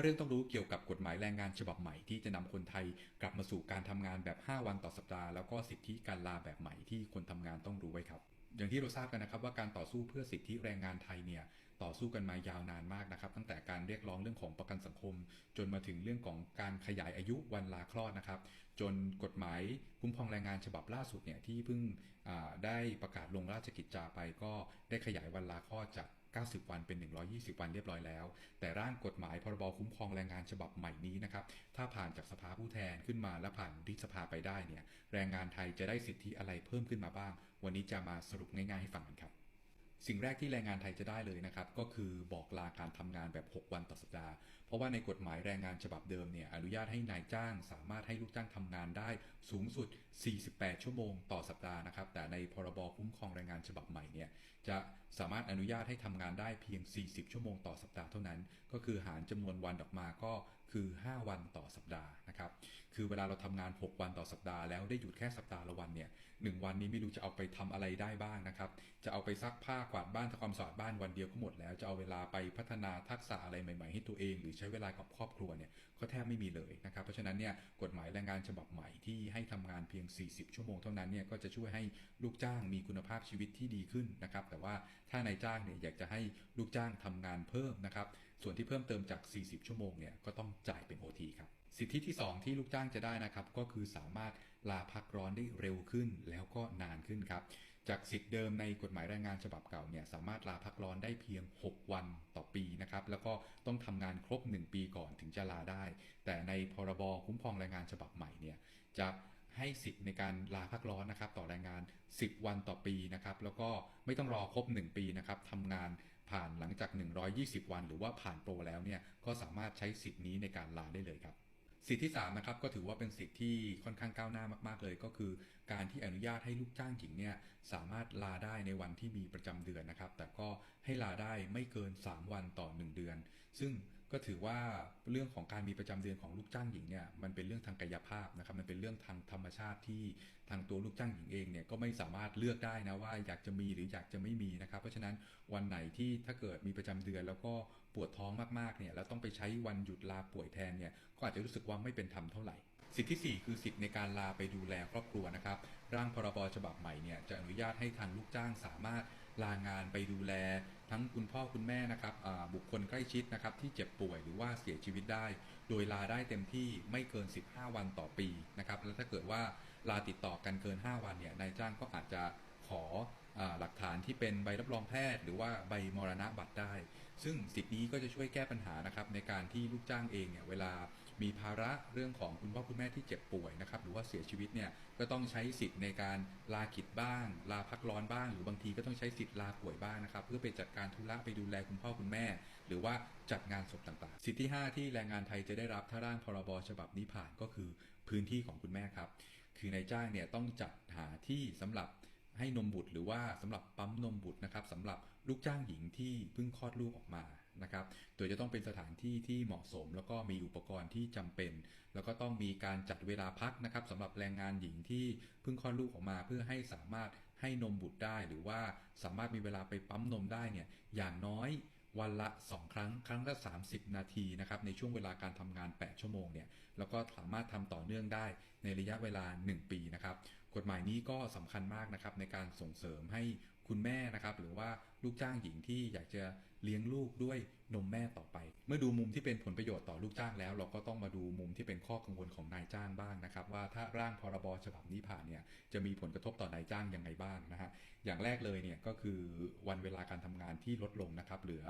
5 เรื่องต้องรู้เกี่ยวกับกฎหมายแรงงานฉบับใหม่ที่จะนำคนไทยกลับมาสู่การทำงานแบบ 5 วันต่อสัปดาห์ แล้วก็สิทธิการลาแบบใหม่ที่คนทำงานต้องรู้ไว้ครับอย่างที่เราทราบกันนะครับว่าการต่อสู้เพื่อสิทธิแรงงานไทยเนี่ยต่อสู้กันมายาวนานมากนะครับตั้งแต่การเรียกร้องเรื่องของประกันสังคม จนมาถึงเรื่องของการขยายอายุวันลาคลอดนะครับ จนกฎหมายคุ้มครองแรงงานฉบับล่าสุดเนี่ยที่เพิ่งได้ประกาศลงราชกิจจาไปก็ได้ขยายวันลาคลอดจาก 90 วันเป็น 120 วันเรียบร้อยแล้ว แต่ร่างกฎหมายพรบคุ้มครองแรงงานฉบับใหม่นี้นะครับถ้าผ่านจากสภาผู้แทนขึ้นมาและผ่านที่สภาไปได้เนี่ยแรงงานไทยจะได้สิทธิอะไรเพิ่มขึ้นมาบ้าง วันนี้จะมาสรุปง่ายๆให้ฟังกันครับสิ่งแรกที่แรงงานไทยจะได้เลยนะครับ ก็คือบอกลาการทำงานแบบ 6 วันต่อสัปดาห์ เพราะว่าในกฎหมายแรงงานฉบับเดิมเนี่ยอนุญาตให้นายจ้างสามารถให้ลูกจ้างทำงานได้สูงสุด 48 ชั่วโมงต่อสัปดาห์นะครับ แต่ในพรบคุ้มครองแรงงานฉบับใหม่เนี่ยจะสามารถอนุญาตให้ทำงานได้เพียง 40 ชั่วโมงต่อสัปดาห์เท่านั้น ก็คือหารจำนวนวันออกมาก็คือ 5 วันต่อสัปดาห์นะครับ คือเวลาเราทำงาน 6 วันต่อสัปดาห์แล้วได้หยุดแค่สัปดาห์ละวันเนี่ยหนึ่งวันนี้ไม่รู้จะเอาไปทำอะไรได้บ้างนะครับ จะเอาไปซักผ้ากวาดบ้านทำความสะอาดบ้านวันเดียวก็หมดแล้ว จะเอาเวลาไปพัฒนาทักษะอะไรใหม่ ๆ ให้ตัวเองหรือใช้เวลากับครอบครัวเนี่ยก็แทบไม่มีเลยนะครับ เพราะฉะนั้นเนี่ยกฎหมายแรงงานฉบับใหม่ที่ให้ทำงานเพียง 40 ชั่วโมงเท่านั้นเนี่ยก็จะช่วยให้ลูกจ้างมีคุณภาพชีวิตที่ดีขึ้นนะครับ แต่ว่าถ้านายจ้างเนี่ยอยากจะให้ลูกจ้างทำงานเพิ่มนะครับ ส่วนที่เพิ่มเติมจาก 40 ชั่วโมงเนี่ยก็ต้องจ่ายเป็น OT ครับสิทธิที่ 2 ที่ลูกจ้างจะได้นะครับ ก็คือสามารถลาพักร้อนได้เร็วขึ้นแล้วก็นานขึ้นครับ จากสิทธิ์เดิมในกฎหมายแรงงานฉบับเก่าเนี่ยสามารถลาพักร้อนได้เพียง 6 วันต่อปีนะครับแล้วก็ต้องทำงานครบ 1 ปีก่อนถึงจะลาได้ แต่ในพรบคุ้มครองแรงงานฉบับใหม่เนี่ยจะให้สิทธิ์ในการลาพักร้อนนะครับต่อแรงงาน 10 วันต่อปีนะครับแล้วก็ไม่ต้องรอครบ 1 ปีนะครับทำงานผ่านหลังจาก 120 วัน หรือว่าผ่านโปรแล้วเนี่ยก็สามารถใช้สิทธิ์นี้ในการลาได้เลยครับ สิทธิที่3นะครับก็ถือว่าเป็นสิทธิที่ค่อนข้างก้าวหน้ามาก ๆ เลย ก็คือการที่อนุญาตให้ลูกจ้างหญิงเนี่ยสามารถลาได้ในวันที่มีประจำเดือนนะครับ แต่ก็ให้ลาได้ไม่เกิน 3 วันต่อ 1 เดือน ซึ่ง ก็ถือว่าเรื่องของการมีประจำเดือนของลูกจ้างหญิงเนี่ยมันเป็นเรื่องทางกายภาพนะครับมันเป็นเรื่องทางธรรมชาติที่ทางตัวลูกจ้างหญิงเองเนี่ยก็ไม่สามารถเลือกได้นะว่าอยากจะมีหรืออยากจะไม่มีนะครับเพราะฉะนั้นวันไหนที่ถ้าเกิดมีประจำเดือน แล้วก็ปวดท้องมากๆเนี่ยแล้วต้องไปใช้วันหยุดลาป่วยแทนเนี่ยก็อาจจะรู้สึกว่าไม่เป็นธรรมเท่าไหร่สิทธิที่4คือสิทธิในการลาไปดูแลครอบครัวนะครับ ร่างพรบฉบับใหม่เนี่ยจะอนุญาตให้ทางลูกจ้างสามารถลางานไปดูแล ทั้งคุณพ่อคุณแม่นะครับบุคคลใกล้ชิดนะครับที่เจ็บป่วยหรือว่าเสียชีวิตได้ โดยลาได้เต็มที่ไม่เกิน 15 วันต่อปีนะครับแล้วถ้าเกิดว่าลาติดต่อกันเกิน 5 วันเนี่ยนายจ้างก็อาจจะขออหลักฐานที่เป็นใบรับรองแพทย์ หรือว่าใบมรณะบัตรได้ ซึ่งสิทธินี้ก็จะช่วยแก้ปัญหานะครับในการที่ลูกจ้างเองเนี่ยเวลา มีภาระเรื่องของคุณพ่อคุณแม่ที่เจ็บป่วยนะครับหรือว่าเสียชีวิตเนี่ยก็ต้องใช้สิทธิ์ในการลากิจบ้าง ลาพักร้อนบ้าง หรือบางทีก็ต้องใช้สิทธิ์ลาป่วยบ้างนะครับ เพื่อไปจัดการธุระไปดูแลคุณพ่อคุณแม่ หรือว่าจัดงานศพต่างๆ สิทธิที่ 5 ที่แรงงานไทยจะได้รับถ้าร่างพรบฉบับนี้ผ่านก็คือพื้นที่ของคุณแม่ครับ คือนายจ้างเนี่ยต้องจัดหาที่สำหรับ ให้นมบุตรหรือว่าสำหรับปั๊มนมบุตรนะครับสำหรับลูกจ้างหญิงที่เพิ่งคลอดลูกออกมานะครับ โดยจะต้องเป็นสถานที่ที่เหมาะสม แล้วก็มีอุปกรณ์ที่จำเป็น แล้วก็ต้องมีการจัดเวลาพักนะครับสำหรับแรงงานหญิงที่เพิ่งคลอดลูกออกมา เพื่อให้สามารถให้นมบุตรได้ หรือว่าสามารถมีเวลาไปปั๊มนมได้เนี่ยอย่างน้อยวันละ 2 ครั้ง ครั้งละ 30 นาทีนะครับในช่วงเวลาการทำงาน 8 ชั่วโมงเนี่ยแล้วก็สามารถทำต่อเนื่องได้ในระยะเวลา 1 ปีนะครับกฎหมายนี้ก็สำคัญมากนะครับในการส่งเสริมให้คุณแม่นะครับ หรือว่าลูกจ้างหญิงที่อยากจะเลี้ยงลูกด้วยนมแม่ต่อไป เมื่อดูมุมที่เป็นผลประโยชน์ต่อลูกจ้างแล้ว เราก็ต้องมาดูมุมที่เป็นข้อกังวลของนายจ้างบ้างนะครับ ว่าถ้าร่างพรบฉบับนี้ผ่านเนี่ยจะมีผลกระทบต่อนายจ้างยังไงบ้างนะฮะอย่างแรกเลยเนี่ยก็คือวันเวลาการทำงานที่ลดลงนะครับ เหลือ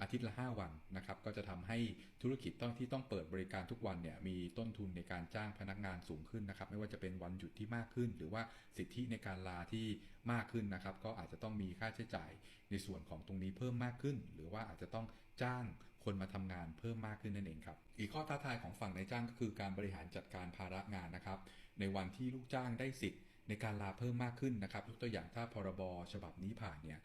อาทิตย์ละ 5 วันนะครับก็จะทำให้ธุรกิจต้องที่ต้องเปิดบริการทุกวันเนี่ยมีต้นทุนในการจ้างพนักงานสูงขึ้นนะครับไม่ว่าจะเป็นวันหยุดที่มากขึ้น หรือว่าสิทธิในการลาที่มากขึ้นนะครับก็อาจจะต้องมีค่าใช้จ่ายในส่วนของตรงนี้เพิ่มมากขึ้น หรือว่าอาจจะต้องจ้างคนมาทำงานเพิ่มมากขึ้นนั่นเองครับอีกข้อท้าทายของฝั่งนายจ้างก็คือการบริหารจัดการภาระงานนะครับในวันที่ลูกจ้างได้สิทธิ ในการลาเพิ่มมากขึ้นนะครับยกตัวอย่างถ้าพรบฉบับนี้ผ่านเนี่ย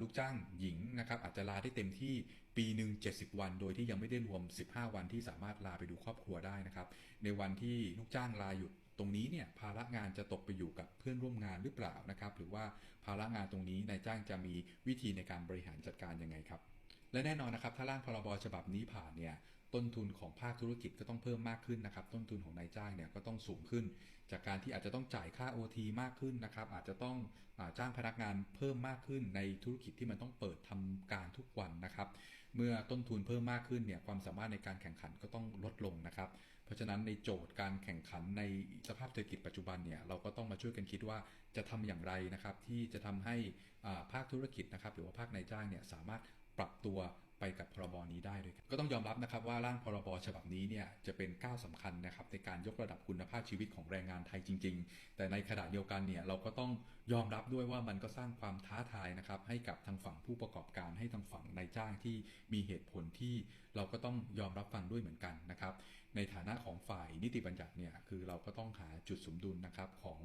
ลูกจ้างหญิงนะครับอาจจะลาได้เต็มที่ปีหนึ่ง70 วัน โดยที่ยังไม่ได้รวม 15 วันที่สามารถลาไปดูครอบครัวได้นะครับ ในวันที่ลูกจ้างลาหยุดตรงนี้เนี่ยภาระงานจะตกไปอยู่กับเพื่อนร่วมงานหรือเปล่านะครับ หรือว่าภาระงานตรงนี้นายจ้างจะมีวิธีในการบริหารจัดการยังไงครับ และแน่นอนนะครับถ้าร่างพรบฉบับนี้ผ่านเนี่ยต้นทุนของภาคธุรกิจก็ต้องเพิ่มมากขึ้นนะครับต้นทุนของนายจ้างเนี่ยก็ต้องสูงขึ้น จากการที่อาจจะต้องจ่ายค่า OT มากขึ้นนะครับอาจจะต้องอจ้างพนักงานเพิ่มมากขึ้นในธุรกิจที่มันต้องเปิดทำการทุกวันนะครับเมื่อต้นทุนเพิ่มมากขึ้นเนี่ยความสามารถในการแข่งขันก็ต้องลดลงนะครับเพราะฉะนั้นในโจทย์การแข่งขันในสภาพเศรษฐกิจปัจจุบันเนี่ยเราก็ต้องมาช่วยกันคิดว่าจะทำอย่างไรนะครับที่จะทำให้ภาคธุรกิจนะครับหรือว่าภาคนายจ้างเนี่ยสามารถ ปรับตัวไปกับพรบนี้ได้ด้วยก็ต้องยอมรับนะครับว่าร่างพรบฉบับนี้เนี่ยจะเป็นก้าวสำคัญนะครับในการยกระดับคุณภาพชีวิตของแรงงานไทยจริง ๆ แต่ในขณะเดียวกันเนี่ยเราก็ต้องยอมรับด้วยว่ามันก็สร้างความท้าทายนะครับให้กับทางฝั่งผู้ประกอบการให้ทางฝั่งนายจ้างที่มีเหตุผลที่เราก็ต้องยอมรับฟังด้วยเหมือนกันนะครับในฐานะของฝ่ายนิติบัญญัติเนี่ยคือเราก็ต้องหาจุดสมดุลนะครับของ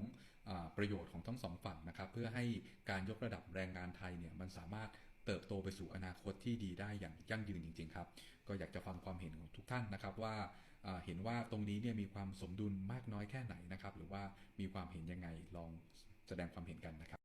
อประโยชน์ของทั้งสองฝั่งนะครับเพื่อให้การยกระดับแรงงานไทยเนี่ยมันสามารถ เติบโตไปสู่อนาคตที่ดีได้อย่างยั่งยืนจริง ๆ ครับ ก็อยากจะฟังความเห็นของทุกท่านนะครับว่าเห็นว่าตรงนี้เนี่ยมีความสมดุลมากน้อยแค่ไหนนะครับ หรือว่ามีความเห็นยังไงลองแสดงความเห็นกันนะครับ